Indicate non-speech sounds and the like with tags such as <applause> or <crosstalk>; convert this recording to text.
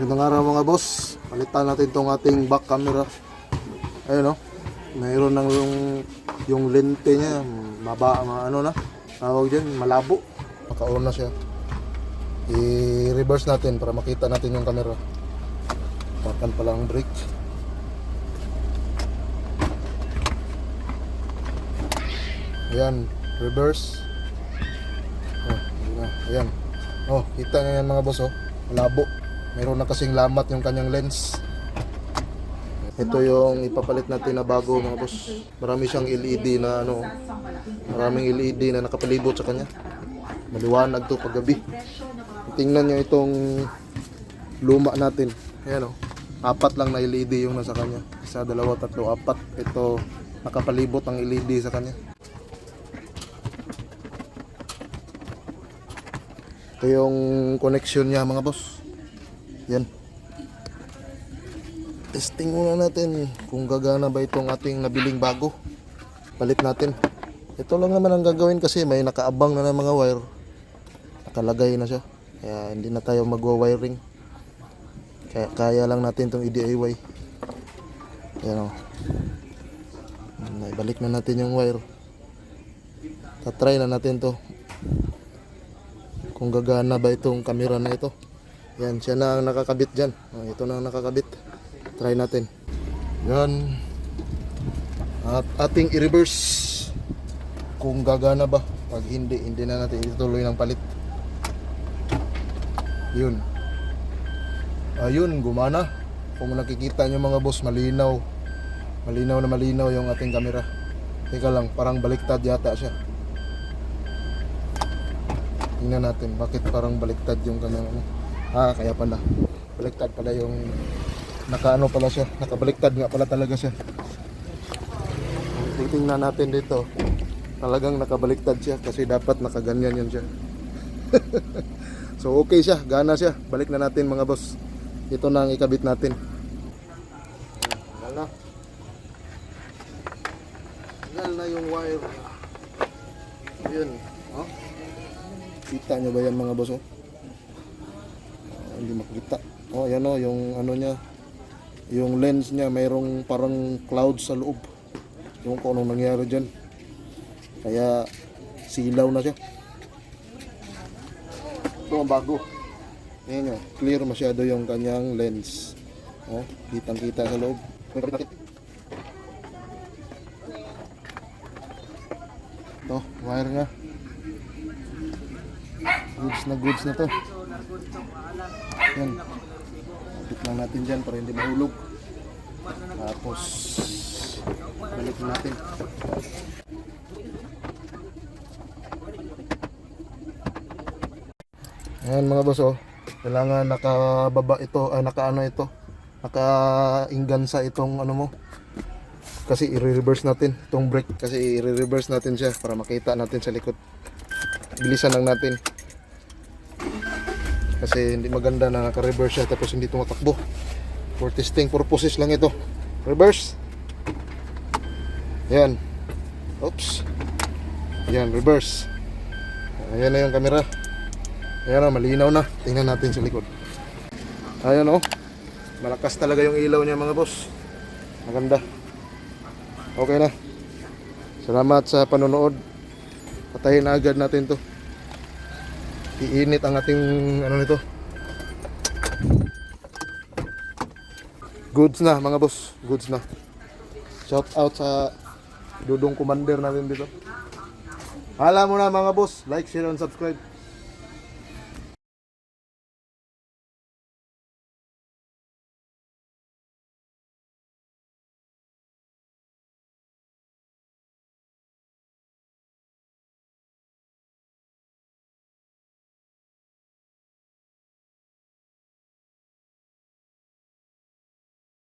Magandang araw mga boss. Palitan natin tong ating back camera. Ayun no. Mayroon ng yung, yung lente niya, maba, ma, ano na, tawag dyan, malabo. Makaon na siya. I-reverse natin para makita natin yung camera. Tapan pala ang brake. Ayan, reverse. Oh, ayan. Oh, kita nyo yan mga boss oh. Malabo. Mayroon na kasing lamat yung kanyang lens. Ito yung ipapalit natin na bago mga boss. Marami siyang LED na ano. Maraming LED na nakapalibot sa kanya. Maliwanag to paggabi. Tingnan nyo itong luma natin. Ayan oh. Apat lang na LED yung nasa kanya. Isa, dalawa, tatlo, apat. Ito nakapalibot ang LED sa kanya. Ito yung connection niya mga boss. Yan. Testing muna natin kung gagana ba itong ating nabiling bago. Palit natin. Ito lang naman ang gagawin kasi may nakaabang na ng mga wire. Nakalagay na siya. Kaya hindi na tayo magwa-wiring. Kaya kaya lang natin itong i-DIY. Yan o. Naibalik na natin yung wire. Tatry na natin to kung gagana ba itong camera na ito. Yan, siya na ang nakakabit dyan. Oh, ito na ang nakakabit. Try natin. Yan. At ating i-reverse. Kung gagana ba. Pag hindi, hindi na natin ituloy ng palit. Yun. Ayun, gumana. Kung nakikita nyo mga boss, malinaw. Malinaw na malinaw yung ating camera. Teka lang, parang baliktad yata siya. Tingnan natin bakit parang baliktad yung kanyang ano. Ah, kaya pala. Baliktad pala yung nakaano pala siya. Nakabaliktad nga pala talaga siya. Titingnan natin dito. Talagang nakabaliktad siya kasi dapat nakaganyan yan siya. <laughs> so okay siya, gana siya. Balik na natin mga boss. Ito na ang ikabit natin. Ayan, na. Tanggal na yung wire. Ayun. Oh. Kita nyo ba yan mga boss? Oh? Hindi makita. Oh, yan oh, yung ano niya. Yung lens niya, mayroong parang cloud sa loob. Yung kung anong nangyari dyan. Kaya silaw na siya. Ito ang bago. Ayan nyo, clear masyado yung kanyang lens. Oh, kitang kita sa loob. Ito, wire nga. Goods na goods na to. Yan. Kapit lang natin dyan para hindi mahulog. Tapos, balik natin. Ayan mga boss oh. Kailangan nakababa ito, ah, nakaano ito. Naka-ingansa itong ano mo. Kasi i-reverse natin itong brake. Kasi i-reverse natin siya para makita natin sa likod. Bilisan lang natin. Kasi hindi maganda na naka-reverse siya tapos hindi tumatakbo. For testing purposes lang ito. Reverse. Yan. Oops. Yan, reverse. Ayan na yung camera. Ayan na, malinaw na. Tingnan natin sa likod. Ayan o. Malakas talaga yung ilaw niya mga boss. Maganda. Okay na. Salamat sa panonood. Patayin na agad natin to. Iinit ang ating ano nito. Goods na mga boss. Goods na. Shout out sa Dudong Commander natin dito. Hala mo na mga boss. Like, share, and subscribe.